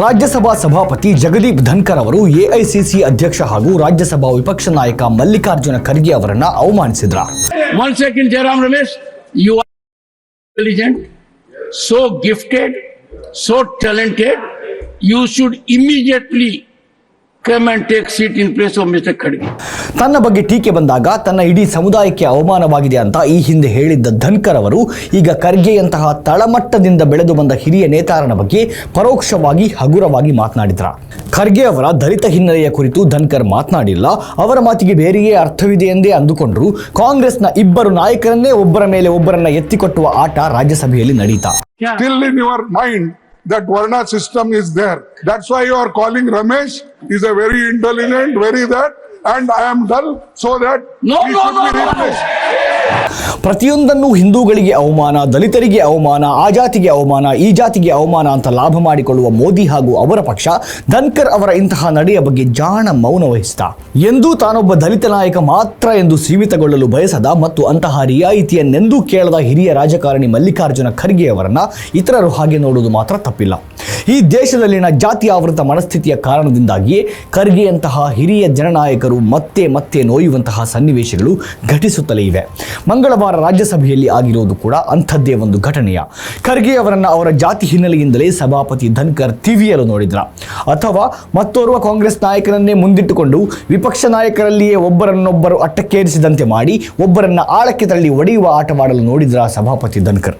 ರಾಜ್ಯಸಭಾ ಸಭಾಪತಿ ಜಗದೀಪ್ ಧನ್ಕರ್ ಅವರು ಎಐಸಿಸಿ ಅಧ್ಯಕ್ಷ ಹಾಗೂ ರಾಜ್ಯಸಭಾ ವಿಪಕ್ಷ ನಾಯಕ ಮಲ್ಲಿಕಾರ್ಜುನ ಖರ್ಗೆ ಅವರನ್ನ ಅವಮಾನಿಸಿದ್ರ one second, Jairam Ramesh you are intelligent so gifted, so talented. You should immediately ತನ್ನ ಬಗ್ಗೆ ಟೀಕೆ ಬಂದಾಗ ತನ್ನ ಇಡೀ ಸಮುದಾಯಕ್ಕೆ ಅವಮಾನವಾಗಿದೆ ಅಂತ ಈ ಹಿಂದೆ ಹೇಳಿದ್ದ ಧನ್ಕರ್ ಅವರು ಈಗ ಖರ್ಗೆಯಂತಹ ತಳಮಟ್ಟದಿಂದ ಬೆಳೆದು ಬಂದ ಹಿರಿಯ ನೇತಾರನ ಬಗ್ಗೆ ಪರೋಕ್ಷವಾಗಿ ಹಗುರವಾಗಿ ಮಾತನಾಡಿದ್ರ. ಖರ್ಗೆ ಅವರ ದಲಿತ ಹಿನ್ನೆಲೆಯ ಕುರಿತು ಧನ್ಕರ್ ಮಾತನಾಡಿಲ್ಲ. ಅವರ ಮಾತಿಗೆ ಬೇರೆಯೇ ಅರ್ಥವಿದೆ ಎಂದೇ ಅಂದುಕೊಂಡ್ರು. ಕಾಂಗ್ರೆಸ್ನ ಇಬ್ಬರು ನಾಯಕರನ್ನೇ ಒಬ್ಬರ ಮೇಲೆ ಒಬ್ಬರನ್ನ ಎತ್ತಿಕೊಟ್ಟುವ ಆಟ ರಾಜ್ಯಸಭೆಯಲ್ಲಿ ನಡೀತಾ. Mind that Varna system is there. That's why you are calling Ramesh. He's a very intelligent, very that, and I am dull so that No, he no, should no, be no, no. ಪ್ರತಿಯೊಂದನ್ನು ಹಿಂದೂಗಳಿಗೆ ಅವಮಾನ, ದಲಿತರಿಗೆ ಅವಮಾನ ಆ ಜಾತಿಗೆ ಅವಮಾನ, ಈ ಜಾತಿಗೆ ಅವಮಾನ ಅಂತ ಲಾಭ ಮಾಡಿಕೊಳ್ಳುವ ಮೋದಿ ಹಾಗೂ ಅವರ ಪಕ್ಷ ಧನ್ಕರ್ ಅವರ ಇಂತಹ ನಡೆಯ ಬಗ್ಗೆ ಜಾಣ ಮೌನ ವಹಿಸಿದ ಎಂದೂ ತಾನೊಬ್ಬ ದಲಿತ ನಾಯಕ ಮಾತ್ರ ಎಂದು ಸೀಮಿತಗೊಳ್ಳಲು ಬಯಸದ ಮತ್ತು ಅಂತಹ ರಿಯಾಯಿತಿಯನ್ನೆಂದೂ ಕೇಳದ ಹಿರಿಯ ರಾಜಕಾರಣಿ ಮಲ್ಲಿಕಾರ್ಜುನ ಖರ್ಗೆ ಅವರನ್ನ ಇತರರು ಹಾಗೆ ನೋಡುವುದು ಮಾತ್ರ ತಪ್ಪಿಲ್ಲ. ಈ ದೇಶದಲ್ಲಿನ ಜಾತಿ ಆವೃತ ಮನಸ್ಥಿತಿಯ ಕಾರಣದಿಂದಾಗಿಯೇ ಖರ್ಗೆಯಂತಹ ಹಿರಿಯ ಜನನಾಯಕರು ಮತ್ತೆ ಮತ್ತೆ ನೋಯುವಂತಹ ಸನ್ನಿವೇಶಗಳು ಘಟಿಸುತ್ತಲೇ ಇವೆ. ಮಂಗಳವಾರ ರಾಜ್ಯಸಭೆಯಲ್ಲಿ ಆಗಿರುವುದು ಕೂಡ ಅಂಥದ್ದೇ ಒಂದು ಘಟನೆಯ. ಖರ್ಗೆ ಅವರನ್ನು ಅವರ ಜಾತಿ ಹಿನ್ನೆಲೆಯಿಂದಲೇ ಸಭಾಪತಿ ಧನ್ಕರ್ ತಿವಿಯಲು ನೋಡಿದ್ರ. ಅಥವಾ ಮತ್ತೋರ್ವ ಕಾಂಗ್ರೆಸ್ ನಾಯಕನನ್ನೇ ಮುಂದಿಟ್ಟುಕೊಂಡು ವಿಪಕ್ಷ ನಾಯಕರಲ್ಲಿಯೇ ಒಬ್ಬರನ್ನೊಬ್ಬರು ಅಟ್ಟಕ್ಕೇರಿಸಿದಂತೆ ಮಾಡಿ ಒಬ್ಬರನ್ನ ಆಳಕ್ಕೆ ತಳ್ಳಿ ಒಡೆಯುವ ಆಟವಾಡಲು ನೋಡಿದ್ರ ಸಭಾಪತಿ ಧನ್ಕರ್.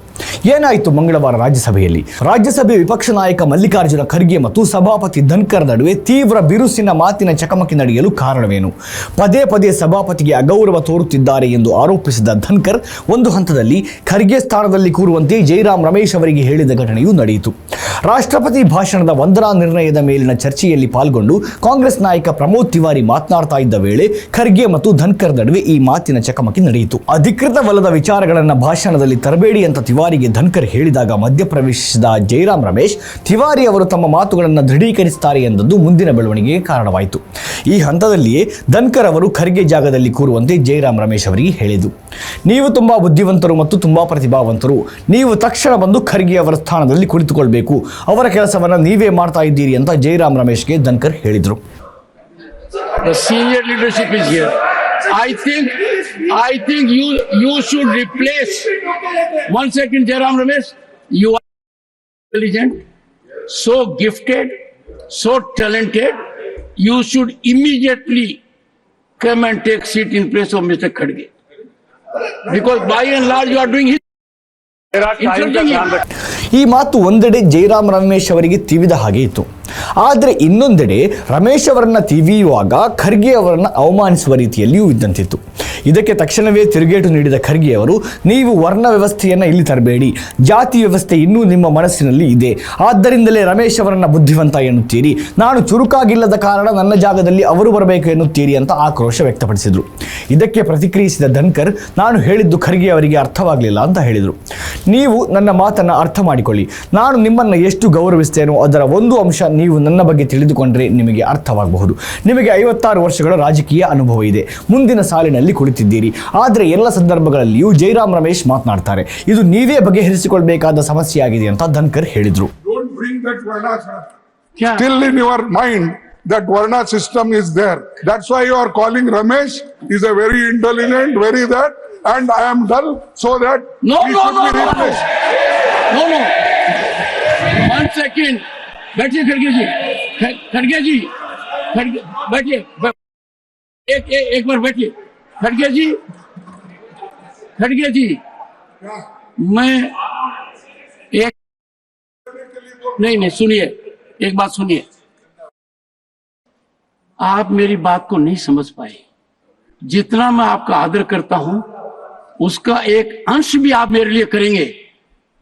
ಏನಾಯಿತು ಮಂಗಳವಾರ ರಾಜ್ಯಸಭೆಯಲ್ಲಿ? ರಾಜ್ಯಸಭೆ ವಿಪಕ್ಷ ನಾಯಕ ಮಲ್ಲಿಕಾರ್ಜುನ ಖರ್ಗೆ ಮತ್ತು ಸಭಾಪತಿ ಧನ್ಕರ್ ನಡುವೆ ತೀವ್ರ ಬಿರುಸಿನ ಮಾತಿನ ಚಕಮಕಿ ನಡೆಯಲು ಕಾರಣವೇನು? ಪದೇ ಪದೇ ಸಭಾಪತಿಗೆ ಅಗೌರವ ತೋರುತ್ತಿದ್ದಾರೆ ಎಂದು ಆರೋಪಿಸಿದ ಧನ್ಕರ್ ಒಂದು ಹಂತದಲ್ಲಿ ಖರ್ಗೆ ಸ್ಥಾನದಲ್ಲಿ ಕೂರುವಂತೆ ಜೈರಾಮ್ ರಮೇಶ್ ಅವರಿಗೆ ಹೇಳಿದ ಘಟನೆಯೂ ನಡೆಯಿತು. ರಾಷ್ಟ್ರಪತಿ ಭಾಷಣದ ವಂದನಾ ನಿರ್ಣಯದ ಮೇಲಿನ ಚರ್ಚೆಯಲ್ಲಿ ಪಾಲ್ಗೊಂಡು ಕಾಂಗ್ರೆಸ್ ನಾಯಕ ಪ್ರಮೋದ್ ತಿವಾರಿ ಮಾತನಾಡ್ತಾ ಇದ್ದ ವೇಳೆ ಖರ್ಗೆ ಮತ್ತು ಧನ್ಕರ್ ನಡುವೆ ಈ ಮಾತಿನ ಚಕಮಕಿ ನಡೆಯಿತು. ಅಧಿಕೃತವಲ್ಲದ ವಿಚಾರಗಳನ್ನು ಭಾಷಣದಲ್ಲಿ ತರಬೇಡಿ ಅಂತ ತಿವಾರಿಗೆ ಧನ್ಕರ್ ಹೇಳಿದಾಗ ಮಧ್ಯಪ್ರವೇಶಿಸಿದ ಜೈರಾಮ್ ರಮೇಶ್, ತಿವಾರಿ ಅವರು ತಮ್ಮ ಮಾತುಗಳನ್ನು ದೃಢೀಕರಿಸುತ್ತಾರೆ ಎಂದದ್ದು ಮುಂದಿನ ಬೆಳವಣಿಗೆಗೆ ಕಾರಣವಾಯಿತು. ಈ ಹಂತದಲ್ಲಿಯೇ ಧನ್ಕರ್ ಅವರು ಖರ್ಗೆ ಜಾಗದಲ್ಲಿ ಕೂರುವಂತೆ ಜೈರಾಮ್ ರಮೇಶ್ ಅವರಿಗೆ ಹೇಳಿದರು ನೀವು ತುಂಬ ಬುದ್ಧಿವಂತರು ಮತ್ತು ತುಂಬ ಪ್ರತಿಭಾವಂತರು ನೀವು ತಕ್ಷಣ ಬಂದು ಖರ್ಗೆ ಅವರ ಸ್ಥಾನದಲ್ಲಿ ಕುಳಿತುಕೊಳ್ಬೇಕು ಅವರ ಕೆಲಸವನ್ನು ನೀವೇ ಮಾಡ್ತಾ ಇದ್ದೀರಿ ಅಂತ ಜೈರಾಮ್ ರಮೇಶ್ಗೆ ಧನ್ಕರ್ ಹೇಳಿದರು The senior leadership is here. I think, I think you, you should replace. One second, Jairam Ramesh. You are intelligent, so gifted, so talented. You should immediately come and take seat in place of Mr. Khadge. Because ಬಾಯ್ ಈ ಮಾತು ಒಂದೆಡೆ ಜೈರಾಮ್ ರಮೇಶ್ ಅವರಿಗೆ ತಿವಿದ ಹಾಗೆ ಇತ್ತು. ಆದರೆ ಇನ್ನೊಂದೆಡೆ ರಮೇಶ್ ಅವರನ್ನ ತಿವಿಯುವಾಗ ಖರ್ಗೆ ಅವರನ್ನು ಅವಮಾನಿಸುವ ರೀತಿಯಲ್ಲಿಯೂ ಇದ್ದಂತಿತ್ತು. ಇದಕ್ಕೆ ತಕ್ಷಣವೇ ತಿರುಗೇಟು ನೀಡಿದ ಖರ್ಗೆ ಅವರು, ನೀವು ವರ್ಣ ವ್ಯವಸ್ಥೆಯನ್ನು ಇಲ್ಲಿ ತರಬೇಡಿ. ಜಾತಿ ವ್ಯವಸ್ಥೆ ಇನ್ನೂ ನಿಮ್ಮ ಮನಸ್ಸಿನಲ್ಲಿ ಇದೆ. ಆದ್ದರಿಂದಲೇ ರಮೇಶ್ ಅವರನ್ನು ಬುದ್ಧಿವಂತ ಎನ್ನುತ್ತೀರಿ. ನಾನು ಚುರುಕಾಗಿಲ್ಲದ ಕಾರಣ ನನ್ನ ಜಾಗದಲ್ಲಿ ಅವರು ಬರಬೇಕು ಎನ್ನುತ್ತೀರಿ ಅಂತ ಆಕ್ರೋಶ ವ್ಯಕ್ತಪಡಿಸಿದರು. ಇದಕ್ಕೆ ಪ್ರತಿಕ್ರಿಯಿಸಿದ ಧನ್ಕರ್, ನಾನು ಹೇಳಿದ್ದು ಖರ್ಗೆ ಅವರಿಗೆ ಅರ್ಥವಾಗಲಿಲ್ಲ ಅಂತ ಹೇಳಿದರು. ನೀವು ನನ್ನ ಮಾತನ್ನು ಅರ್ಥ ಮಾಡಿಕೊಳ್ಳಿ. ನಾನು ನಿಮ್ಮನ್ನು ಎಷ್ಟು ಗೌರವಿಸ್ತೇನೋ ಅದರ ಒಂದು ಅಂಶ ನೀವು ನನ್ನ ಬಗ್ಗೆ ತಿಳಿದುಕೊಂಡ್ರೆ ನಿಮಗೆ ಅರ್ಥವಾಗಬಹುದು ನಿಮಗೆ ಐವತ್ತಾರು ವರ್ಷಗಳ ರಾಜಕೀಯ ಅನುಭವ ಇದೆ ಮುಂದಿನ ಸಾಲಿನಲ್ಲಿ ಕುಳಿತಿದ್ದೀರಿ ಆದರೆ ಎಲ್ಲ ಸಂದರ್ಭಗಳಲ್ಲಿಯೂ ಜೈರಾಮ್ ರಮೇಶ್ ಮಾತನಾಡ್ತಾರೆ ಇದು ನೀವೇ ಬಗೆಹರಿಸಿಕೊಳ್ಬೇಕಾದ ಸಮಸ್ಯೆಯಾಗಿದೆ ಅಂತ ಧನ್ಕರ್ ಹೇಳಿದರು still in your mind that Varna system is there. That's why you are calling Ramesh. He's a very intelligent, very that, and I am dull so that No, he no, should no, be no, no. replaced. No, no. One second. बैठिए खड़गे जी। खड़गे जी। बैठिए। एक एक एक बार बैठिए। खड़गे जी। खड़गे जी। मैं एक नहीं नहीं, सुनिए। एक बात सुनिए। आप मेरी बात को नहीं समझ पाए। जितना मैं आपका आदर करता हूँ, उसका एक अंश भी आप मेरे लिए करेंगे।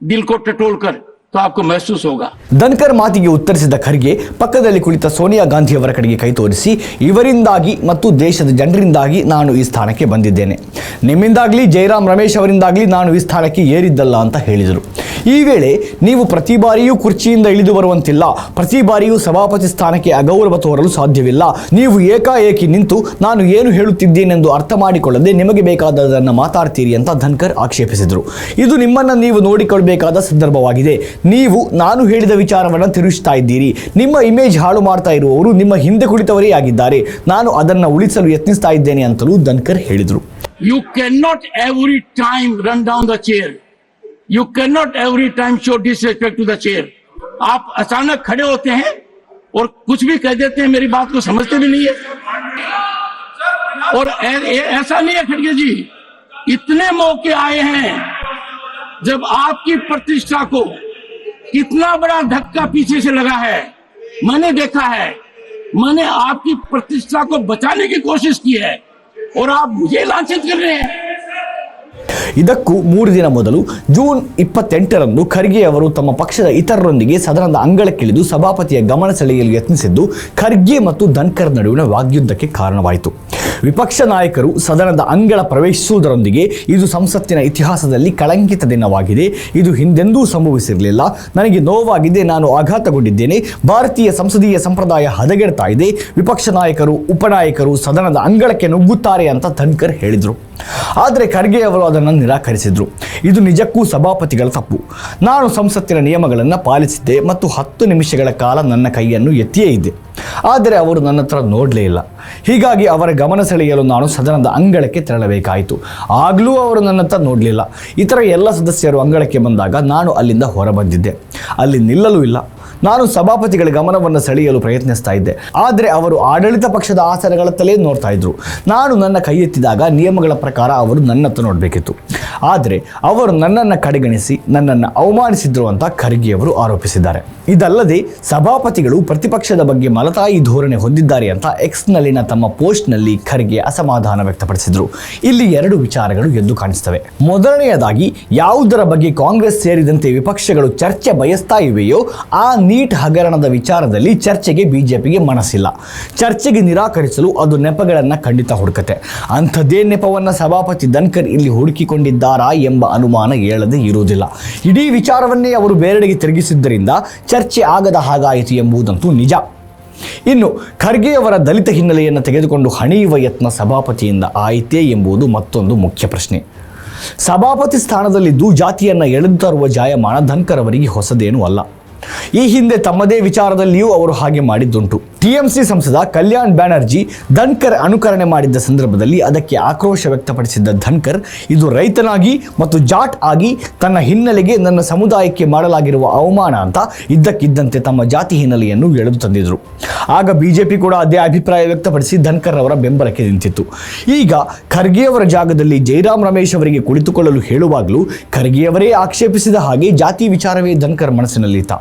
दिल को टटोल कर तो आपको महसूस होगा ಧನ್ಕರ್ ಮಾತಿಗೆ ಉತ್ತರಿಸಿದ ಖರ್ಗೆ ಪಕ್ಕದಲ್ಲಿ ಕುಳಿತ ಸೋನಿಯಾ ಗಾಂಧಿಯವರ ಕಡೆಗೆ ಕೈ ತೋರಿಸಿ ಇವರಿಂದಾಗಿ ಮತ್ತು ದೇಶದ ಜನರಿಂದಾಗಿ ನಾನು ಈ ಸ್ಥಾನಕ್ಕೆ ಬಂದಿದ್ದೇನೆ ನಿಮ್ಮಿಂದಾಗಲಿ ಜೈರಾಮ್ ರಮೇಶ್ ಅವರಿಂದಾಗಲಿ ನಾನು ಈ ಸ್ಥಾನಕ್ಕೆ ಏರಿದ್ದಲ್ಲ ಅಂತ ಹೇಳಿದರು ಈ ವೇಳೆ ನೀವು ಪ್ರತಿ ಬಾರಿಯೂ ಕುರ್ಚಿಯಿಂದ ಇಳಿದು ಬರುವಂತಿಲ್ಲ ಪ್ರತಿ ಬಾರಿಯೂ ಸಭಾಪತಿ ಸ್ಥಾನಕ್ಕೆ ಅಗೌರವ ತೋರಲು ಸಾಧ್ಯವಿಲ್ಲ ನೀವು ಏಕಾಏಕಿ ನಿಂತು ನಾನು ಏನು ಹೇಳುತ್ತಿದ್ದೇನೆಂದು ಅರ್ಥ ಮಾಡಿಕೊಳ್ಳದೆ ನಿಮಗೆ ಬೇಕಾದದನ್ನು ಮಾತಾಡ್ತೀರಿ ಅಂತ ಧನ್ಕರ್ ಆಕ್ಷೇಪಿಸಿದರು ಇದು ನಿಮ್ಮನ್ನು ನೀವು ನೋಡಿಕೊಳ್ಳಬೇಕಾದ ಸಂದರ್ಭವಾಗಿದೆ ನೀವು ನಾನು ಹೇಳಿದ ವಿಚಾರವನ್ನು ತಿರುಗಿಸ್ತಾ ಇದ್ದೀರಿ ನಿಮ್ಮ ಇಮೇಜ್ ಹಾಳು ಮಾಡ್ತಾ ಇರುವವರು ನಿಮ್ಮ ಹಿಂದೆ ಕುಳಿತವರೇ ಆಗಿದ್ದಾರೆ ನಾನು ಅದನ್ನು ಉಳಿಸಲು ಯತ್ನಿಸ್ತಾ ಇದ್ದೇನೆ ಅಂತಲೂ ಧನ್ಕರ್ ಹೇಳಿದರು You cannot every time run down the chair. You cannot every time show disrespect to the chair. आप अचानक खड़े होते हैं और कुछ भी कह देते हैं मेरी बात को समझते भी नहीं है और ऐ- ऐ- ऐसा नहीं है खड़गे जी इतने मौके आए हैं जब आपकी प्रतिष्ठा को कितना बड़ा धक्का पीछे से लगा है मैंने देखा है मैंने आपकी प्रतिष्ठा को बचाने की कोशिश की है और आप मुझे लांछित कर रहे हैं ಇದಕ್ಕೂ ಮೂರು ದಿನ ಮೊದಲು ಜೂನ್ ಇಪ್ಪತ್ತೆಂಟರಂದು ಖರ್ಗೆ ಅವರು ತಮ್ಮ ಪಕ್ಷದ ಇತರರೊಂದಿಗೆ ಸದನದ ಅಂಗಳಕ್ಕಿಳಿದು ಸಭಾಪತಿಯ ಗಮನ ಸೆಳೆಯಲು ಯತ್ನಿಸಿದ್ದು ಖರ್ಗೆ ಮತ್ತು ಧನ್ಕರ್ ನಡುವಿನ ವಾಗ್ಯುದ್ಧಕ್ಕೆ ಕಾರಣವಾಯಿತು ವಿಪಕ್ಷ ನಾಯಕರು ಸದನದ ಅಂಗಳ ಪ್ರವೇಶಿಸುವುದರೊಂದಿಗೆ ಇದು ಸಂಸತ್ತಿನ ಇತಿಹಾಸದಲ್ಲಿ ಕಳಂಕಿತ ದಿನವಾಗಿದೆ. ಇದು ಹಿಂದೆಂದೂ ಸಂಭವಿಸಿರಲಿಲ್ಲ. ನನಗೆ ನೋವಾಗಿದೆ, ನಾನು ಆಘಾತಗೊಂಡಿದ್ದೇನೆ. ಭಾರತೀಯ ಸಂಸದೀಯ ಸಂಪ್ರದಾಯ ಹದಗೆಡ್ತಾ ಇದೆ. ವಿಪಕ್ಷ ನಾಯಕರು, ಉಪನಾಯಕರು ಸದನದ ಅಂಗಳಕ್ಕೆ ನುಗ್ಗುತ್ತಾರೆ ಅಂತ ಧನ್ಕರ್ ಹೇಳಿದರು. ಆದರೆ ಖರ್ಗೆ ಅವರು ಅದನ್ನು ನಿರಾಕರಿಸಿದರು. ಇದು ನಿಜಕ್ಕೂ ಸಭಾಪತಿಗಳ ತಪ್ಪು. ನಾನು ಸಂಸತ್ತಿನ ನಿಯಮಗಳನ್ನು ಪಾಲಿಸಿದ್ದೆ ಮತ್ತು ಹತ್ತು ನಿಮಿಷಗಳ ಕಾಲ ನನ್ನ ಕೈಯನ್ನು ಎತ್ತಿಯೇ ಇದ್ದೆ. ಆದರೆ ಅವರು ನನ್ನ ಹತ್ರ ನೋಡಲೇ ಇಲ್ಲ. ಹೀಗಾಗಿ ಅವರ ಗಮನ ಸೆಳೆಯಲು ನಾನು ಸದನದ ಅಂಗಳಕ್ಕೆ ತೆರಳಬೇಕಾಯಿತು. ಆಗಲೂ ಅವರು ನನ್ನ ಹತ್ರ ನೋಡಲಿಲ್ಲ. ಇತರ ಎಲ್ಲ ಸದಸ್ಯರು ಅಂಗಳಕ್ಕೆ ಬಂದಾಗ ನಾನು ಅಲ್ಲಿಂದ ಹೊರಬಂದಿದ್ದೆ. ಅಲ್ಲಿ ನಿಲ್ಲಲೂ ಇಲ್ಲ. ನಾನು ಸಭಾಪತಿಗಳ ಗಮನವನ್ನು ಸೆಳೆಯಲು ಪ್ರಯತ್ನಿಸ್ತಾ ಇದ್ದೆ. ಆದರೆ ಅವರು ಆಡಳಿತ ಪಕ್ಷದ ಆಸನಗಳತ್ತಲೇ ನೋಡ್ತಾ ಇದ್ರು. ನಾನು ನನ್ನ ಕೈ ಎತ್ತಿದಾಗ ನಿಯಮಗಳ ಪ್ರಕಾರ ಅವರು ನನ್ನತ್ತ ನೋಡಬೇಕಿತ್ತು. ಆದರೆ ಅವರು ನನ್ನನ್ನು ಕಡೆಗಣಿಸಿ, ನನ್ನನ್ನು ಅವಮಾನಿಸಿದ್ರು ಅಂತ ಖರ್ಗೆಯವರು ಆರೋಪಿಸಿದ್ದಾರೆ. ಇದಲ್ಲದೆ ಸಭಾಪತಿಗಳು ಪ್ರತಿಪಕ್ಷದ ಬಗ್ಗೆ ಮಲತಾಯಿ ಧೋರಣೆ ಹೊಂದಿದ್ದಾರೆ ಅಂತ ಎಕ್ಸ್ನಲ್ಲಿನ ತಮ್ಮ ಪೋಸ್ಟ್ನಲ್ಲಿ ಖರ್ಗೆ ಅಸಮಾಧಾನ ವ್ಯಕ್ತಪಡಿಸಿದರು. ಇಲ್ಲಿ ಎರಡು ವಿಚಾರಗಳು ಎದ್ದು ಕಾಣಿಸ್ತವೆ. ಮೊದಲನೆಯದಾಗಿ, ಯಾವುದರ ಬಗ್ಗೆ ಕಾಂಗ್ರೆಸ್ ಸೇರಿದಂತೆ ವಿಪಕ್ಷಗಳು ಚರ್ಚೆ ಬಯಸ್ತಾ ಇವೆಯೋ, ಆ ನೀಟ್ ಹಗರಣದ ವಿಚಾರದಲ್ಲಿ ಚರ್ಚೆಗೆ ಬಿಜೆಪಿಗೆ ಮನಸ್ಸಿಲ್ಲ. ಚರ್ಚೆಗೆ ನಿರಾಕರಿಸಲು ಅದು ನೆಪಗಳನ್ನು ಖಂಡಿತ ಹುಡುಕತೆ ಅಂಥದ್ದೇ ನೆಪವನ್ನು ಸಭಾಪತಿ ಧನ್ಕರ್ ಇಲ್ಲಿ ಹುಡುಕಿಕೊಂಡಿದ್ದಾರಾ ಎಂಬ ಅನುಮಾನ ಹೇಳದೆ ಇರುವುದಿಲ್ಲ. ಇಡೀ ವಿಚಾರವನ್ನೇ ಅವರು ಬೇರೆಡೆಗೆ ತಿರುಗಿಸಿದ್ದರಿಂದ ಚರ್ಚೆ ಆಗದ ಹಾಗಾಯಿತು ಎಂಬುದಂತೂ ನಿಜ. ಇನ್ನು ಖರ್ಗೆಯವರ ದಲಿತ ಹಿನ್ನೆಲೆಯನ್ನು ತೆಗೆದುಕೊಂಡು ಹಣಿಯುವ ಯತ್ನ ಸಭಾಪತಿಯಿಂದ ಆಯಿತೇ ಎಂಬುದು ಮತ್ತೊಂದು ಮುಖ್ಯ ಪ್ರಶ್ನೆ. ಸಭಾಪತಿ ಸ್ಥಾನದಲ್ಲಿದ್ದು ಜಾತಿಯನ್ನು ಎಳೆದು ತರುವ ಜಾಯಮಾನ ಧನ್ಕರ್ ಅವರಿಗೆ ಹೊಸದೇನೂ ಅಲ್ಲ. ಈ ಹಿಂದೆ ತಮ್ಮದೇ ವಿಚಾರದಲ್ಲಿಯೂ ಅವರು ಹಾಗೆ ಮಾಡಿದ್ದುಂಟು. ಟಿಎಂಸಿ ಸಂಸದ ಕಲ್ಯಾಣ್ ಬ್ಯಾನರ್ಜಿ ಧನ್ಕರ್ ಅನುಕರಣೆ ಮಾಡಿದ್ದ ಸಂದರ್ಭದಲ್ಲಿ ಅದಕ್ಕೆ ಆಕ್ರೋಶ ವ್ಯಕ್ತಪಡಿಸಿದ್ದ ಧನ್ಕರ್, ಇದು ರೈತನಾಗಿ ಮತ್ತು ಜಾಟ್ ಆಗಿ ತನ್ನ ಹಿನ್ನೆಲೆಗೆ ನನ್ನ ಸಮುದಾಯಕ್ಕೆ ಮಾಡಲಾಗಿರುವ ಅವಮಾನ ಅಂತ ಇದ್ದಕ್ಕಿದ್ದಂತೆ ತಮ್ಮ ಜಾತಿ ಹಿನ್ನೆಲೆಯನ್ನು ಎಳೆದು ತಂದಿದ್ರು. ಆಗ ಬಿಜೆಪಿ ಕೂಡ ಅದೇ ಅಭಿಪ್ರಾಯ ವ್ಯಕ್ತಪಡಿಸಿ ಧನ್ಕರ್ ಅವರ ಬೆಂಬಲಕ್ಕೆ ನಿಂತಿತ್ತು. ಈಗ ಖರ್ಗೆಯವರ ಜಾಗದಲ್ಲಿ ಜೈರಾಮ್ ರಮೇಶ್ ಅವರಿಗೆ ಕುಳಿತುಕೊಳ್ಳಲು ಹೇಳುವಾಗಲೂ ಖರ್ಗೆಯವರೇ ಆಕ್ಷೇಪಿಸಿದ ಹಾಗೆ ಜಾತಿ ವಿಚಾರವೇ ಧನ್ಕರ್ ಮನಸ್ಸಿನಲ್ಲಿತ್ತ.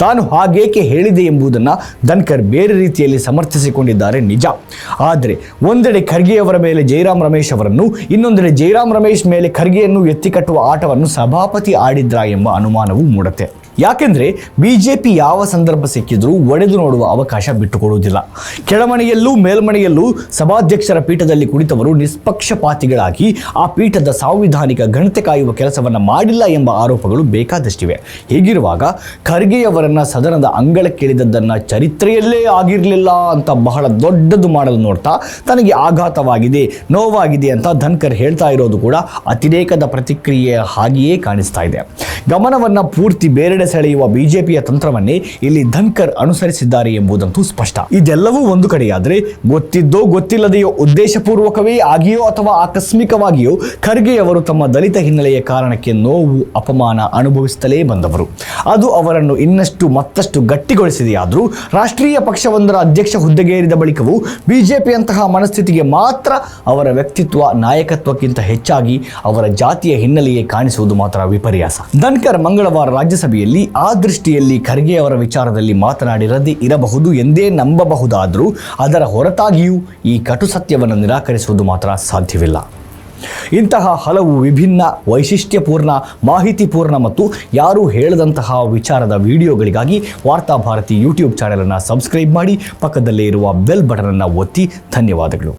ತಾನು ಹಾಗೇಕೆ ಹೇಳಿದೆ ಎಂಬುದನ್ನು ಧನ್ಕರ್ ಬೇರೆ ರೀತಿಯಲ್ಲಿ ಸಮರ್ಥಿಸಿಕೊಂಡಿದ್ದಾರೆ ನಿಜ. ಆದರೆ ಒಂದೆಡೆ ಖರ್ಗೆಯವರ ಮೇಲೆ ಜೈರಾಮ್ ರಮೇಶ್ ಅವರನ್ನು, ಇನ್ನೊಂದೆಡೆ ಜೈರಾಮ್ ರಮೇಶ್ ಮೇಲೆ ಖರ್ಗೆಯನ್ನು ಎತ್ತಿಕಟ್ಟುವ ಆಟವನ್ನು ಸಭಾಪತಿ ಆಡಿದ್ರಾ ಎಂಬ ಅನುಮಾನವೂ ಮೂಡುತ್ತೆ. ಯಾಕೆಂದ್ರೆ ಬಿಜೆಪಿ ಯಾವ ಸಂದರ್ಭ ಸಿಕ್ಕಿದ್ರೂ ಒಡೆದು ನೋಡುವ ಅವಕಾಶ ಬಿಟ್ಟುಕೊಡುವುದಿಲ್ಲ. ಕೆಳಮನೆಯಲ್ಲೂ ಮೇಲ್ಮನೆಯಲ್ಲೂ ಸಭಾಧ್ಯಕ್ಷರ ಪೀಠದಲ್ಲಿ ಕುಳಿತವರು ನಿಷ್ಪಕ್ಷಪಾತಿಗಳಾಗಿ ಆ ಪೀಠದ ಸಾಂವಿಧಾನಿಕ ಘನತೆ ಕಾಯುವ ಕೆಲಸವನ್ನು ಮಾಡಿಲ್ಲ ಎಂಬ ಆರೋಪಗಳು ಬೇಕಾದಷ್ಟಿವೆ. ಹೀಗಿರುವಾಗ ಖರ್ಗೆಯವರನ್ನ ಸದನದ ಅಂಗಳಕ್ಕಿಳಿದದ್ದನ್ನು ಚರಿತ್ರೆಯಲ್ಲೇ ಆಗಿರಲಿಲ್ಲ ಅಂತ ಬಹಳ ದೊಡ್ಡದು ಮಾಡಲು ನೋಡ್ತಾ ತನಗೆ ಆಘಾತವಾಗಿದೆ, ನೋವಾಗಿದೆ ಅಂತ ಧನ್ಕರ್ ಹೇಳ್ತಾ ಇರೋದು ಕೂಡ ಅತಿರೇಕದ ಪ್ರತಿಕ್ರಿಯೆ ಹಾಗೆಯೇ ಕಾಣಿಸ್ತಾ ಇದೆ. ಗಮನವನ್ನು ಪೂರ್ತಿ ಬೇರೆಡೆ ಸೆಳೆಯುವ ಬಿಜೆಪಿಯ ತಂತ್ರವನ್ನೇ ಇಲ್ಲಿ ಧನ್ಕರ್ ಅನುಸರಿಸಿದ್ದಾರೆ ಎಂಬುದಂತೂ ಸ್ಪಷ್ಟ. ಇದೆಲ್ಲವೂ ಒಂದು ಕಡೆಯಾದರೆ ಗೊತ್ತಿದ್ದೋ ಗೊತ್ತಿಲ್ಲದೆಯೋ ಉದ್ದೇಶಪೂರ್ವಕವೇ ಆಗಿಯೋ ಅಥವಾ ಆಕಸ್ಮಿಕವಾಗಿಯೋ ಖರ್ಗೆ ಅವರು ತಮ್ಮ ದಲಿತ ಹಿನ್ನೆಲೆಯ ಕಾರಣಕ್ಕೆ ನೋವು, ಅಪಮಾನ ಅನುಭವಿಸುತ್ತಲೇ ಬಂದವರು. ಅದು ಅವರನ್ನು ಇನ್ನಷ್ಟು ಮತ್ತಷ್ಟು ಗಟ್ಟಿಗೊಳಿಸಿದೆಯಾದರೂ ರಾಷ್ಟ್ರೀಯ ಪಕ್ಷವೊಂದರ ಅಧ್ಯಕ್ಷ ಹುದ್ದೆಗೇರಿದ ಬಳಿಕವೂ ಬಿಜೆಪಿಯಂತಹ ಮನಸ್ಥಿತಿಗೆ ಮಾತ್ರ ಅವರ ವ್ಯಕ್ತಿತ್ವ, ನಾಯಕತ್ವಕ್ಕಿಂತ ಹೆಚ್ಚಾಗಿ ಅವರ ಜಾತಿಯ ಹಿನ್ನೆಲೆಯೇ ಕಾಣಿಸುವುದು ಮಾತ್ರ ವಿಪರ್ಯಾಸ. ಧನ್ಕರ್ ಮಂಗಳವಾರ ರಾಜ್ಯಸಭೆಯಲ್ಲಿ ಆ ದೃಷ್ಟಿಯಲ್ಲಿ ಖರ್ಗೆ ಅವರ ವಿಚಾರದಲ್ಲಿ ಮಾತನಾಡಿರದೇ ಇರಬಹುದು ಎಂದೇ ನಂಬಬಹುದಾದರೂ ಅದರ ಹೊರತಾಗಿಯೂ ಈ ಕಟು ಸತ್ಯವನ್ನು ನಿರಾಕರಿಸುವುದು ಮಾತ್ರ ಸಾಧ್ಯವಿಲ್ಲ. ಇಂತಹ ಹಲವು ವಿಭಿನ್ನ ವೈಶಿಷ್ಟ್ಯಪೂರ್ಣ, ಮಾಹಿತಿಪೂರ್ಣ ಮತ್ತು ಯಾರೂ ಹೇಳದಂತಹ ವಿಚಾರದ ವಿಡಿಯೋಗಳಿಗಾಗಿ ವಾರ್ತಾಭಾರತಿ ಯೂಟ್ಯೂಬ್ ಚಾನೆಲನ್ನು ಸಬ್ಸ್ಕ್ರೈಬ್ ಮಾಡಿ, ಪಕ್ಕದಲ್ಲೇ ಇರುವ ಬೆಲ್ ಬಟನನ್ನು ಒತ್ತಿ ಧನ್ಯವಾದಗಳು.